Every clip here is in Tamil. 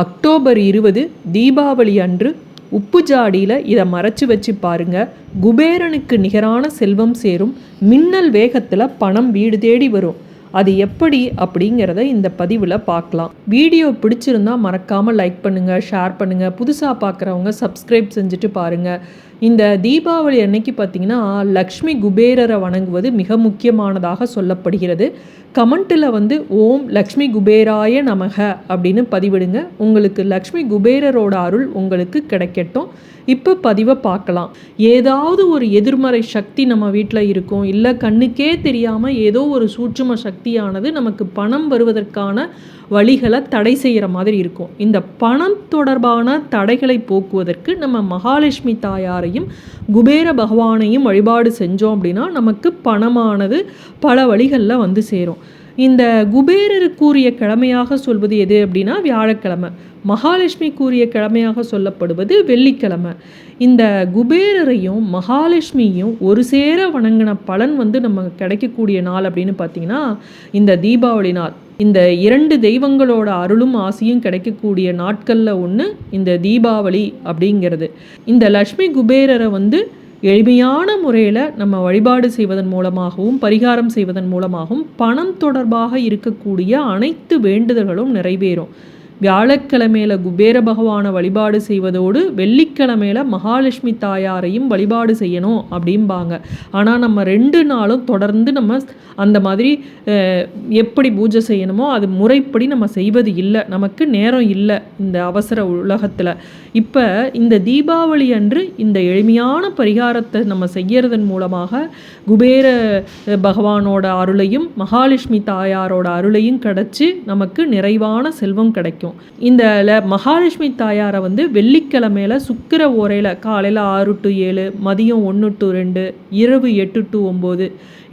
அக்டோபர் இருபது தீபாவளி அன்று உப்பு ஜாடியில் இதை மறைச்சு வச்சு பாருங்க. குபேரனுக்கு நிகரான செல்வம் சேரும். மின்னல் வேகத்தில் பணம் வீடு தேடி வரும். அது எப்படி அப்படிங்கிறத இந்த பதிவில் பார்க்கலாம். வீடியோ பிடிச்சிருந்தா மறக்காமல் லைக் பண்ணுங்கள் ஷேர் பண்ணுங்கள் புதுசாக பார்க்குறவங்க சப்ஸ்கிரைப் செஞ்சுட்டு பாருங்கள் இந்த தீபாவளி அன்னைக்கு பார்த்தீங்கன்னா லக்ஷ்மி குபேரரை வணங்குவது மிக முக்கியமானதாக சொல்லப்படுகிறது. கமெண்ட்டில் வந்து ஓம் லக்ஷ்மி குபேராய நமக அப்படின்னு பதிவிடுங்க. உங்களுக்கு லக்ஷ்மி குபேரரோட அருள் உங்களுக்கு கிடைக்கட்டும். இப்போ பதிவை பார்க்கலாம். ஏதாவது ஒரு எதிர்மறை சக்தி நம்ம வீட்டில் இருக்கும். இல்லை கண்ணுக்கே தெரியாமல் ஏதோ ஒரு சூட்சும சக்தியானது நமக்கு பணம் வருவதற்கான வழிகளை தடை செய்கிற மாதிரி இருக்கும். இந்த பணம் தொடர்பான தடைகளை போக்குவதற்கு நம்ம மகாலட்சுமி பகவானையும் குபேர பகவானையும் வழிபாடு செஞ்சோம் அப்படின்னா நமக்கு பணமானது பல வழிகளில் வந்து சேரும். இந்த குபேரருக்குரிய கிழமையாக சொல்வது எது அப்படின்னா வியாழக்கிழமை. மகாலட்சுமி கூறிய கிழமையாக சொல்லப்படுவது வெள்ளிக்கிழமை. இந்த குபேரரையும் மகாலட்சுமியும் ஒரு சேர வணங்கின பலன் வந்து நம்ம கிடைக்கக்கூடிய நாள் அப்படின்னு பார்த்தீங்கன்னா இந்த தீபாவளி நாள். இந்த இரண்டு தெய்வங்களோட அருளும் ஆசையும் கிடைக்கக்கூடிய நாட்களில் ஒன்று இந்த தீபாவளி அப்படிங்கிறது. இந்த லக்ஷ்மி குபேரரை வந்து எளிமையான முறையில் நம்ம வழிபாடு செய்வதன் மூலமாகவும் பரிகாரம் செய்வதன் மூலமாகவும் பணம் தொடர்பாக இருக்கக்கூடிய அனைத்து வேண்டுதல்களும் நிறைவேறும். வியாழக்கிழமையில குபேர பகவானை வழிபாடு செய்வதோடு வெள்ளிக்கிழமையில மகாலட்சுமி தாயாரையும் வழிபாடு செய்யணும் அப்படிம்பாங்க. ஆனால் நம்ம ரெண்டு நாளும் தொடர்ந்து நம்ம அந்த மாதிரி எப்படி பூஜை செய்யணுமோ அது முறைப்படி நம்ம செய்வது இல்லை. நமக்கு நேரம் இல்லை இந்த அவசர உலகத்தில். இப்போ இந்த தீபாவளி அன்று இந்த எளிமையான பரிகாரத்தை நம்ம செய்யறதன் மூலமாக குபேர பகவானோட அருளையும் மகாலட்சுமி தாயாரோட அருளையும் கிடச்சி நமக்கு நிறைவான செல்வம் கிடைக்கும். இந்த மகாலட்சுமி தாயாரை வந்து வெள்ளிக்கிழமையில சுக்கிர ஓரையில் காலையில் ஆறு டு ஏழு மதியம் ஒன்று டு ரெண்டு இரவு எட்டு டு ஒம்பது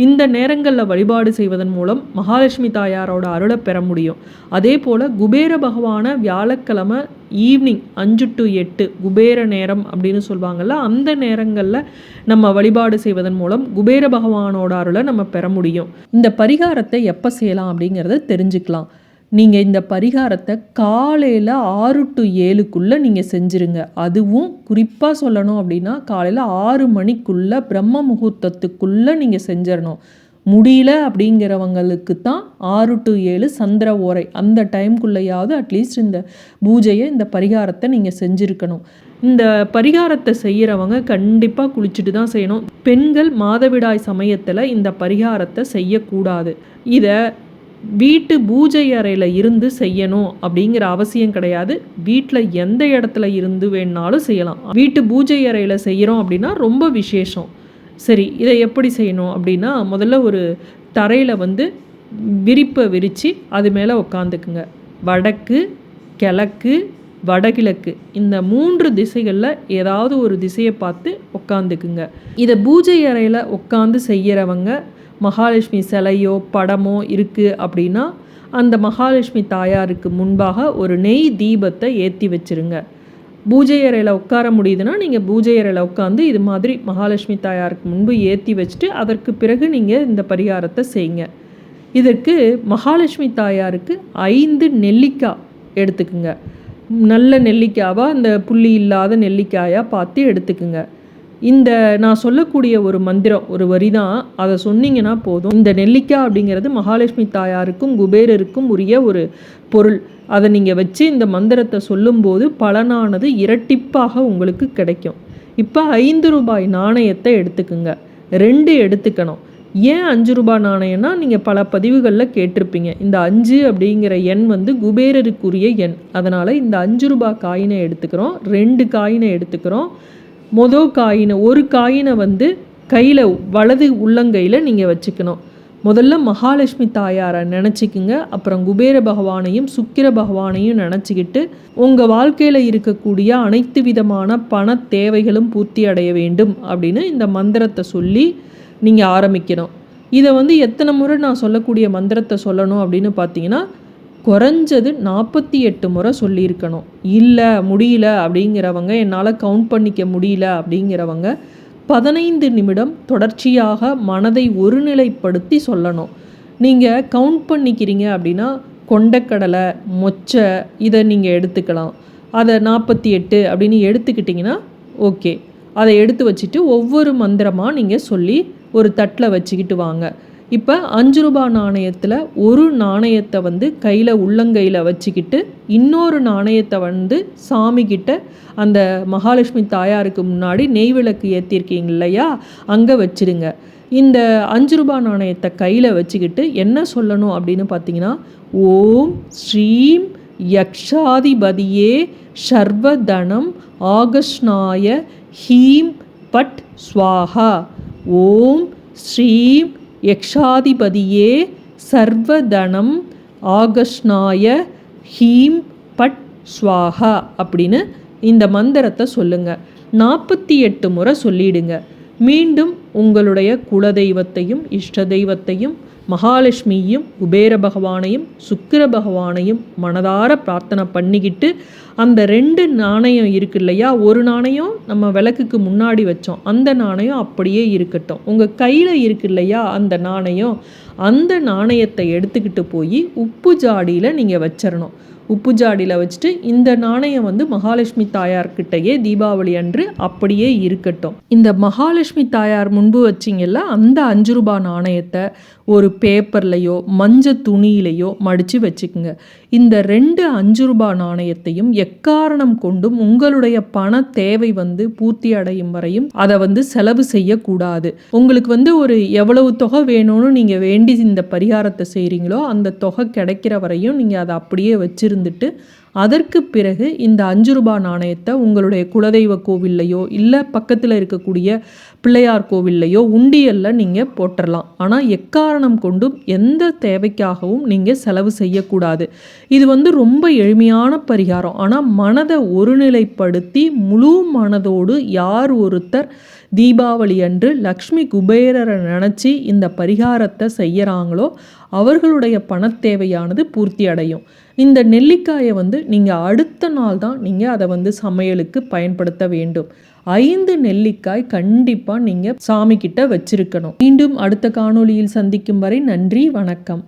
இந்த நேரங்களில் வழிபாடு செய்வதன் மூலம் மகாலட்சுமி தாயாரோட அருளை பெற முடியும். அதே போல் குபேர பகவான வியாழக்கிழமை ஈவினிங் அஞ்சு டு எட்டு குபேர நேரம் அப்படின்னு சொல்லுவாங்கள்ல அந்த நேரங்களில் நம்ம வழிபாடு செய்வதன் மூலம் குபேர பகவானோட அருளை நம்ம பெற முடியும். இந்த பரிகாரத்தை எப்போ செய்யலாம் அப்படிங்கிறத தெரிஞ்சுக்கலாம். நீங்கள் இந்த பரிகாரத்தை காலையில் ஆறு டு ஏழுக்குள்ளே நீங்கள் செஞ்சுருங்க. அதுவும் குறிப்பாக சொல்லணும் அப்படின்னா காலையில் ஆறு மணிக்குள்ளே பிரம்ம முகூர்த்தத்துக்குள்ளே நீங்கள் செஞ்சிடணும் முடியல அப்படிங்கிறவங்களுக்கு தான் ஆறு டு ஏழு சந்திர ஓரை அந்த டைம்குள்ளேயாவது அட்லீஸ்ட் இந்த பூஜையை இந்த பரிகாரத்தை நீங்கள் செஞ்சுருக்கணும். இந்த பரிகாரத்தை செய்கிறவங்க கண்டிப்பாக குளிச்சுட்டு தான் செய்யணும். பெண்கள் மாதவிடாய் சமயத்தில் இந்த பரிகாரத்தை செய்யக்கூடாது. இதை வீட்டு பூஜை அறையில் இருந்து செய்யணும் அப்படிங்கிற அவசியம் கிடையாது. வீட்டில் எந்த இடத்துல இருந்து வேணாலும் செய்யலாம். வீட்டு பூஜை அறையில் செய்கிறோம் அப்படின்னா ரொம்ப விசேஷம். சரி இதை எப்படி செய்யணும் அப்படின்னா முதல்ல ஒரு தரையில் வந்து விரிப்பை விரித்து அது மேலே உக்காந்துக்குங்க. வடக்கு கிழக்கு வடகிழக்கு இந்த மூன்று திசைகளில் ஏதாவது ஒரு திசையை பார்த்து உட்காந்துக்குங்க இதை பூஜை அறையில் உட்காந்து செய்கிறவங்க மகாலட்சுமி சிலையோ படமோ இருக்குது அப்படின்னா அந்த மகாலட்சுமி தாயாருக்கு முன்பாக ஒரு நெய் தீபத்தை ஏற்றி வச்சுருங்க. பூஜை அறையில் உட்கார முடியுதுன்னா நீங்கள் பூஜை அறையில் உட்காந்து இது மாதிரி மகாலட்சுமி தாயாருக்கு முன்பு ஏற்றி வச்சுட்டு அதற்கு பிறகு நீங்கள் இந்த பரிகாரத்தை செய்யுங்க. இதற்கு மகாலட்சுமி தாயாருக்கு ஐந்து நெல்லிக்காய் எடுத்துக்குங்க. நல்ல நெல்லிக்காவாக அந்த புள்ளி இல்லாத நெல்லிக்காயாக பார்த்து எடுத்துக்குங்க. இந்த நான் சொல்லக்கூடிய ஒரு மந்திரம் ஒரு வரி தான் அதை சொன்னீங்கன்னா போதும். இந்த நெல்லிக்காய் அப்படிங்கிறது மகாலட்சுமி தாயாருக்கும் குபேரருக்கும் உரிய ஒரு பொருள். அதை நீங்கள் வச்சு இந்த மந்திரத்தை சொல்லும்போது பலனானது இரட்டிப்பாக உங்களுக்கு கிடைக்கும். இப்போ ஐந்து ரூபாய் நாணயத்தை எடுத்துக்குங்க. ரெண்டு எடுத்துக்கணும். ஏன் அஞ்சு ரூபாய் நாணயம்னா நீங்கள் பல பதிவுகளில் கேட்டிருப்பீங்க. இந்த அஞ்சு அப்படிங்கிற எண் வந்து குபேரருக்குரிய எண். அதனால் இந்த அஞ்சு ரூபாய் காயினை எடுத்துக்கிறோம். ரெண்டு காயினை எடுத்துக்கிறோம். மொதல் காயினை ஒரு காயினை வந்து கையில் வலது உள்ளங்கையில் நீங்கள் வச்சுக்கணும். முதல்ல மகாலட்சுமி தாயாரை நினச்சிக்கிங்க. அப்புறம் குபேர பகவானையும் சுக்கிர பகவானையும் நினச்சிக்கிட்டு உங்கள் வாழ்க்கையில் இருக்கக்கூடிய அனைத்து விதமான பண தேவைகளும் பூர்த்தி அடைய வேண்டும் அப்படின்னு இந்த மந்திரத்தை சொல்லி நீங்கள் ஆரம்பிக்கணும். இதை வந்து எத்தனை முறை நான் சொல்லக்கூடிய மந்திரத்தை சொல்லணும் அப்படின்னு பார்த்தீங்கன்னா குறைஞ்சது நாற்பத்தி எட்டு முறை சொல்லியிருக்கணும். இல்லை முடியல அப்படிங்கிறவங்க என்னால் கவுண்ட் பண்ணிக்க முடியல அப்படிங்கிறவங்க பதினைந்து நிமிடம் தொடர்ச்சியாக மனதை ஒருநிலைப்படுத்தி சொல்லணும். நீங்கள் கவுண்ட் பண்ணிக்கிறீங்க அப்படின்னா கொண்டக்கடலை மொச்சை இதை நீங்கள் எடுத்துக்கலாம். அதை நாற்பத்தி எட்டு அப்படின்னு எடுத்துக்கிட்டிங்கன்னா ஓகே. அதை எடுத்து வச்சுட்டு ஒவ்வொரு மந்திரமாக நீங்கள் சொல்லி ஒரு தட்டில் வச்சுக்கிட்டு வாங்க. இப்போ அஞ்சு ரூபா நாணயத்தில் ஒரு நாணயத்தை வந்து கையில் உள்ளங்கையில் வச்சுக்கிட்டு இன்னொரு நாணயத்தை வந்து சாமிக்கிட்ட அந்த மகாலட்சுமி தாயாருக்கு முன்னாடி நெய் விளக்கு ஏற்றிருக்கீங்க இல்லையா? அங்கே வச்சுருங்க. இந்த அஞ்சு ரூபா நாணயத்தை கையில் வச்சுக்கிட்டு என்ன சொல்லணும் அப்படின்னு பார்த்தீங்கன்னா ஓம் ஸ்ரீம் யக்ஷாதிபதியே சர்வதனம் ஆகஷ்னாய ஹீம் பட் ஸ்வாஹா. ஓம் ஸ்ரீம் யக்ஷாதிபதியே சர்வதனம் ஆகஷ்னாய ஹீம் பட் ஸ்வாஹா அப்படின்னு இந்த மந்திரத்தை சொல்லுங்கள் நாற்பத்தி எட்டு முறை சொல்லிடுங்க. மீண்டும் உங்களுடைய குலதெய்வத்தையும் இஷ்ட தெய்வத்தையும் மகாலட்சுமியும் குபேர பகவானையும் சுக்கிர பகவானையும் மனதார பிரார்த்தனை பண்ணிக்கிட்டு அந்த ரெண்டு நாணயம் இருக்கு இல்லையா? ஒரு நாணயம் நம்ம விளக்குக்கு முன்னாடி வச்சோம். அந்த நாணயம் அப்படியே இருக்கட்டும். உங்கள் கையில் இருக்கு இல்லையா அந்த நாணயம்? அந்த நாணயத்தை எடுத்துக்கிட்டு போய் உப்பு ஜாடியில் நீங்கள் வச்சிடணும் உப்பு ஜாடியில் வச்சுட்டு இந்த நாணயம் வந்து மகாலட்சுமி தாயார்கிட்டயே தீபாவளி அன்று அப்படியே இருக்கட்டும். இந்த மகாலட்சுமி தாயார் முன்பு வச்சிங்கல்ல அந்த அஞ்சு ரூபாய் நாணயத்தை ஒரு பேப்பர்லையோ மஞ்ச துணியிலையோ மடித்து வச்சுக்குங்க. இந்த ரெண்டு அஞ்சு ரூபாய் நாணயத்தையும் எக்காரணம் கொண்டும் உங்களுடைய பண தேவை வந்து பூர்த்தி அடையும் வரையும் அதை வந்து செலவு செய்யக்கூடாது. உங்களுக்கு வந்து ஒரு எவ்வளவு தொகை வேணும்னு நீங்கள் வேண்டி இந்த பரிகாரத்தை செய்கிறீங்களோ அந்த தொகை கிடைக்கிற வரையும் நீங்கள் அதை அப்படியே இருந்துட்டு அதற்கு பிறகு இந்த அஞ்சு ரூபா நாணயத்தை உங்களுடைய குலதெய்வ கோவில்லையோ இல்லை பக்கத்தில் இருக்கக்கூடிய பிள்ளையார் கோவில்லையோ உண்டியலில் நீங்கள் போட்டுடலாம் ஆனால் எக்காரணம் கொண்டும் எந்த தேவைக்காகவும் நீங்கள் செலவு செய்யக்கூடாது. இது வந்து ரொம்ப எளிமையான பரிகாரம். ஆனால் மனதை ஒருநிலைப்படுத்தி முழு மனதோடு யார் ஒருத்தர் தீபாவளி அன்று லக்ஷ்மி குபேரரை நினச்சி இந்த பரிகாரத்தை செய்கிறாங்களோ அவர்களுடைய பணத்தேவையானது பூர்த்தி அடையும் இந்த நெல்லிக்காயை வந்து நீங்கள் அடுத்த நாள் தான் நீங்கள் அதை வந்து சமையலுக்கு பயன்படுத்த வேண்டும். ஐந்து நெல்லிக்காய் கண்டிப்பாக நீங்கள் சாமி கிட்ட வச்சிருக்கணும். மீண்டும் அடுத்த காணொளியில் சந்திக்கும் வரை நன்றி வணக்கம்.